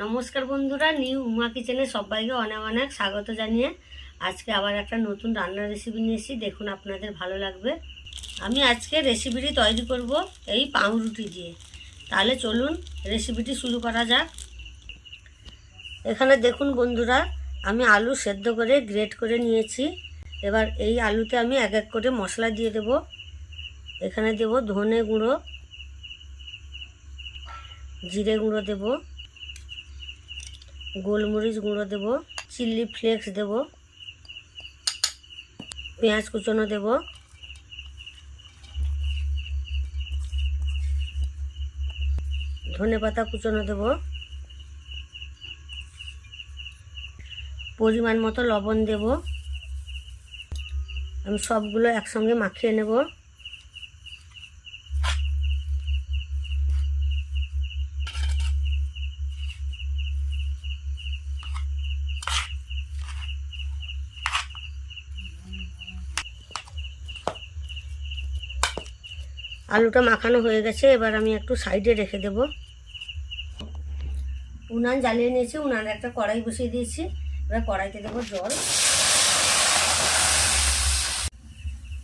নমস্কার বন্ধুরা, নিউ উমা কিচেনে সবাইকে অনেক অনেক স্বাগত জানিয়ে আজকে আবার একটা নতুন রান্নার রেসিপি নিয়ে এসেছি। দেখুন আপনাদের ভালো লাগবে। আমি আজকে রেসিপিটি তৈরি করব এই পাউরুটি দিয়ে। তাহলে চলুন রেসিপিটি শুরু করা যাক। এখানে দেখুন বন্ধুরা, আমি আলু সেদ্ধ করে গ্রেট করে নিয়েছি। এবার এই আলুতে আমি এক এক করে মশলা দিয়ে দেব। এখানে দেব ধনে গুঁড়ো, জিরে গুঁড়ো দেব। গোলমরিচ গুঁড়ো দেব, চিলি ফ্লেক্স দেব, পেঁয়াজ কুচনো দেব। ধনে পাতা কুচনো দেব। পরিমাণ মতো লবণ দেব। আমি সবগুলো একসঙ্গে মাখিয়ে নেব। আলুটা মাখানো হয়ে গেছে, এবার আমি একটু সাইডে রেখে দেব। উনান জ্বালিয়ে নিয়েছি, উনানে একটা কড়াই বসিয়ে দিয়েছি, এবার কড়াইতে দেবো জল।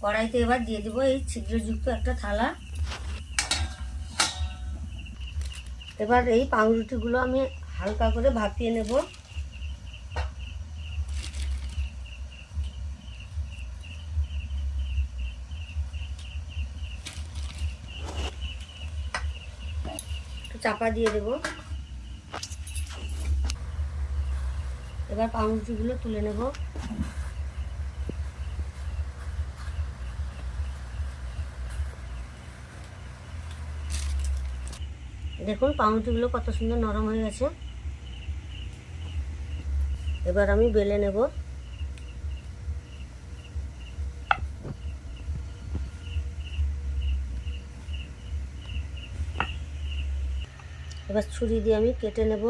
কড়াইতে এবার দিয়ে দেবো এই ছিদ্রযুক্ত একটা থালা। এবার এই পাউরুটিগুলো আমি হালকা করে ভাপিয়ে নেব। চাপা দিয়ে দেব। এবার পাউরুটিগুলো তুলে নেব। দেখুন পাউরুটিগুলো কত সুন্দর নরম হয়ে গেছে। এবার আমি বেলে নেব। এবার ছুরি দিয়ে আমি কেটে নেব।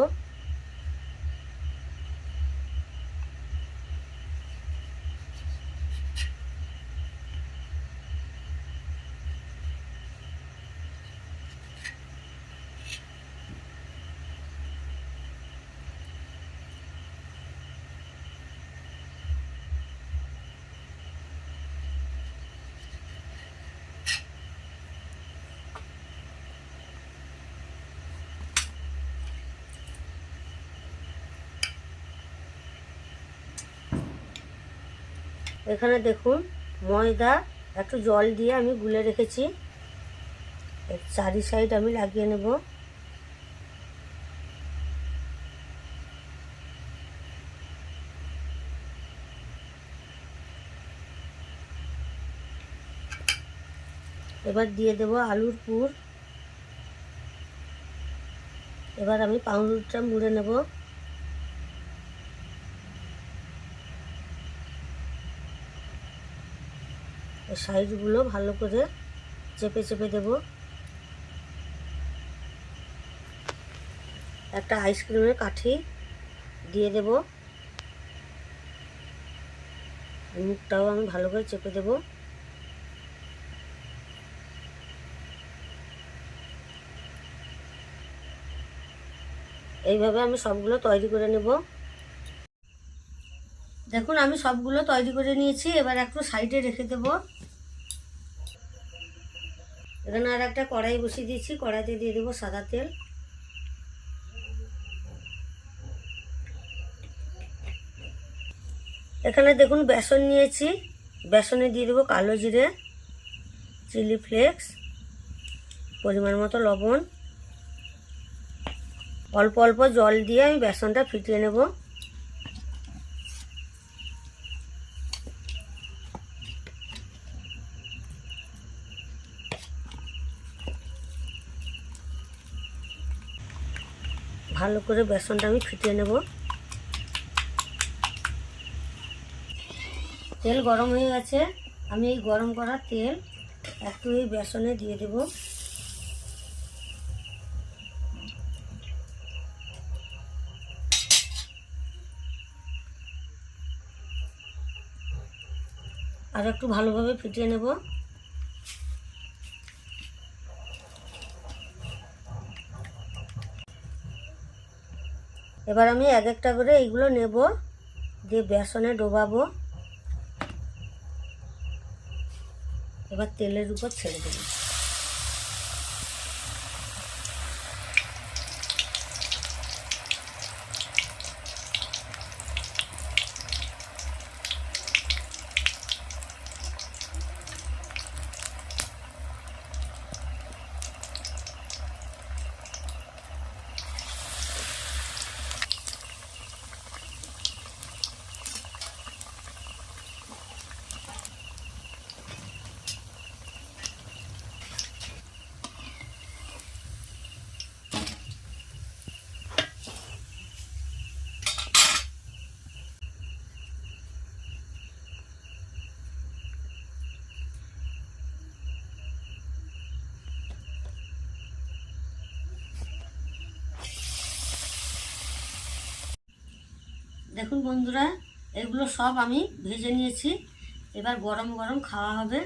এখানে দেখুন, ময়দা, একটু জল দিয়ে আমি গুলে রেখেছি। চারি সাইড আমি লাগিয়ে নেব। এবার দিয়ে দেব আলুর পুর। এবার আমি পাউরুটিটা মুড়ে নেব। সাইডগুলো ভালো করে চেপে চেপে দেব। একটা আইসক্রিমের কাঠি দিয়ে দেব। মুখটাও আমি ভালো করে চেপে দেব। এইভাবে আমি সবগুলো তৈরি করে নেব। দেখুন, আমি সবগুলো তৈরি করে নিয়েছি। এবার একটু সাইডে রেখে দেব। এখানে আর একটা কড়াই বসিয়ে দিয়েছি, কড়াইতে দিয়ে দেবো সাদা তেল। এখানে দেখুন বেসন নিয়েছি, বেসনে দিয়ে দেবো কালো জিরে, চিলি ফ্লেক্স, পরিমাণ মতো লবণ। অল্প অল্প জল দিয়ে আমি বেসনটা ফিটিয়ে নেব। ভালো করে বেসনটা আমি ফিটিয়ে নেব। তেল গরম হয়ে গেছে। আমি এই গরম করা তেল একটু এই বেসনে দিয়ে দেব। আর একটু ভালোভাবে ফিটিয়ে নেব। এবার আমি এক একটা করে এইগুলো নেব, দিয়ে বেসনে ডোবাবো। এবার তেলের উপর ছেড়ে দেবো। দেখুন বন্ধুরা এগুলো সব আমি ভেজে নিয়েছি। এবার গরম গরম খাওয়া হবে।